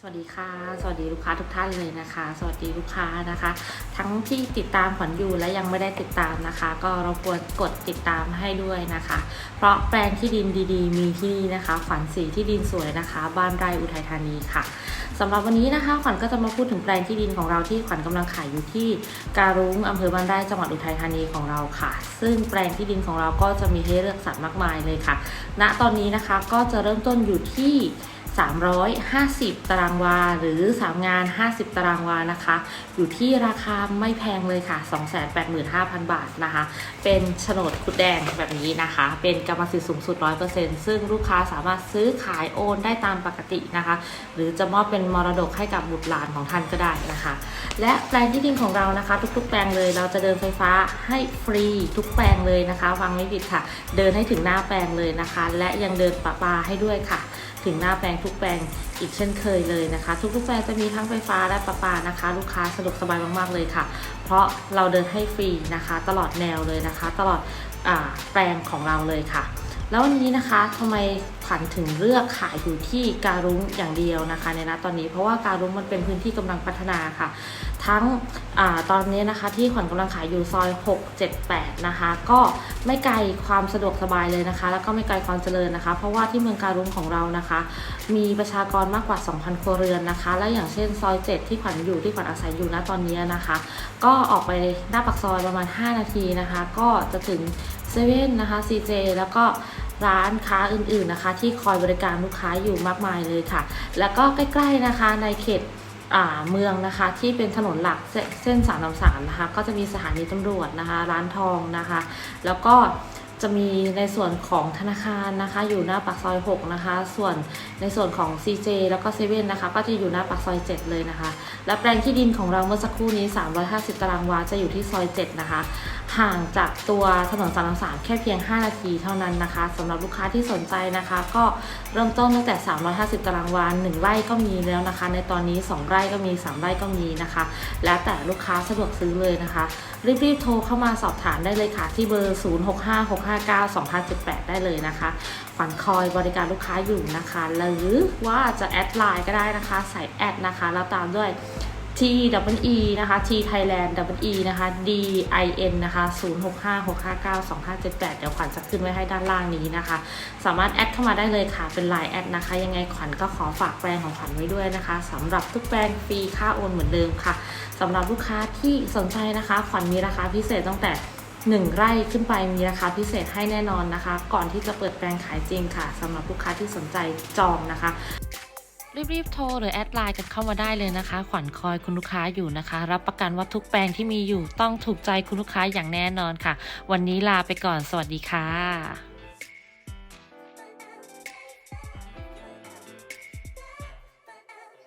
สวัสดีค่ะ สวัสดีลูกค้าทุกท่านเลยนะคะ สวัสดีลูกค้านะคะ ทั้งที่ติดตามขวัญอยู่และยังไม่ได้ติดตามนะคะ ก็เรบกวนกดติดตามให้ด้วยนะคะ เพราะแปลงที่ดินดีๆ มีที่นี่นะคะ ขวัญสีที่ดินสวยนะคะ บ้านไร่อุทัยธานีค่ะสำหรับวันนี้นะคะขวัญก็จะมาพูดถึงแปลงที่ดินของเราที่ขวัญกำลังขายอยู่ที่การุ้งอำเภอบ้านไร่จังหวัดอุทัยธานีของเราค่ะ ซึ่งแปลงที่ดินของเราก็จะมีให้เลือกสรรมากมายเลยค่ะ ณตอนนี้นะคะก็จะเริ่มต้นอยู่ที่ 350 ตารางวา หรือ 3 งาน 50 ตารางวานะคะ อยู่ที่ราคาไม่แพงเลยค่ะ 285,000 บาทนะคะ เป็นโฉนดคุดแดงแบบนี้นะคะ เป็นกรรมสิทธิ์สูงสุด 100%ซึ่งลูกค้าสามารถซื้อขายโอนได้ตามปกตินะคะ หรือจะมอบเป็นมรดกให้กับบุตรหลานของท่านก็ได้นะคะ และแปลงที่ดินของเรานะคะ ทุกๆ แปลงเลยเราจะเดินไฟฟ้าให้ฟรีทุกแปลงเลยนะคะฟังไม่ผิดค่ะ เดินให้ถึงหน้าแปลงเลยนะคะ และยังเดินประปาให้ด้วยค่ะ ถึงหน้าแปลงทุกแปลงอีกเช่นเคยเลยนะคะ ทุกๆแปลงจะมีทั้งไฟฟ้าและประปานะคะ ลูกค้าสะดวกสบายมากๆเลยค่ะ เพราะเราเดินให้ฟรีนะคะ ตลอดแนวเลยนะคะ ตลอดอแปลงของเราเลยค่ะ แล้ววันนี้นะคะทำไมขวัญถึงเลือกขายอยู่ที่การุ้งอย่างเดียวนะคะในณตอนนี้เพราะว่าการุ้งมันเป็นพื้นที่กำลังพัฒนาค่ะ ทั้งอตอนนี้นะคะที่ขวัญกำลังขายอยู่ซอย 6 7 8 นะคะ ก็ไม่ไกลความสะดวกสบายเลยนะคะ แล้วก็ไม่ไกลความเจริญนะคะ เพราะว่าที่เมืองการุ้งของเรานะคะ มีประชากรมากกว่า 2,000 ครัวเรือนนะคะ และอย่างเช่นซอย 7 ที่ขวัญอยู่ที่ขวัญอาศัยอยู่ณตอนนี้นะคะ ก็ออกไปหน้าปากซอยประมาณ 5 นาทีนะคะ ก็จะถึง เซเว่นนะคะ CJ แล้วก็ร้านค้าอื่นๆนะคะ ที่คอยบริการลูกค้าอยู่มากมายเลยค่ะ แล้วก็ใกล้ๆนะคะในเขตเมืองนะคะที่เป็นถนนหลักเสเส้นสามสามนะคะ ก็จะมีสถานีตำรวจนะคะ ร้านทองนะคะ แล้วก็จะมีในส่วนของธนาคารนะคะ อยู่หน้าปากซอย6นะคะ ส่วนในส่วนของ CJ แล้วก็เซเว่นนะคะ ก็จะอยู่หน้าปากซอย 7 เลยนะคะ และแปลงที่ดินของเราเมื่อสักครู่นี้ 350 ตารางวาจะอยู่ที่ซอย 7 นะคะ ห่างจากตัวถนนสามสามแค่เพียง 5 นาทีเท่านั้นนะคะสำหรับลูกค้าที่สนใจนะคะ ก็เริ่มต้นตั้งแต่ 350 ตารางวา1ไร่ก็มีแล้วนะคะ ในตอนนี้ 2 ไร่ก็มี 3 ไร่ก็มีนะคะ แล้วแต่ลูกค้าสะดวกซื้อเลยนะคะ รีบๆโทรเข้ามาสอบถามได้เลยค่ะ ที่เบอร์ 0656592018 ได้เลยนะคะขวัญคอยบริการลูกค้าอยู่นะคะ หรือว่าจะแอดไลน์ก็ได้นะคะ ใส่แอดนะคะแล้วตามด้วย T W E นะคะ T Thailand W E นะคะ D I N นะคะ0656592578 เดี๋ยวขวัญจะขึ้นไว้ให้ด้านล่างนี้นะคะ สามารถแอดเข้ามาได้เลยค่ะ เป็น Line แอดนะคะ ยังไงขวัญก็ขอฝากแปลงของขวัญไว้ด้วยนะคะสำหรับทุกแปลงฟรีค่าโอนเหมือนเดิมค่ะสำหรับลูกค้าที่สนใจนะคะ ขวัญมีราคาพิเศษตั้งแต่1ไร่ขึ้นไปมีราคาพิเศษให้แน่นอนนะคะ ก่อนที่จะเปิดแปลงขายจริงค่ะสำหรับลูกค้าที่สนใจจองนะคะ รีบๆโทรหรือแอดไลน์กันเข้ามาได้เลยนะคะ ขวัญคอยคุณลูกค้าอยู่นะคะ รับประกันว่าทุกแปลงที่มีอยู่ต้องถูกใจคุณลูกค้าอย่างแน่นอนค่ะ วันนี้ลาไปก่อนสวัสดีค่ะ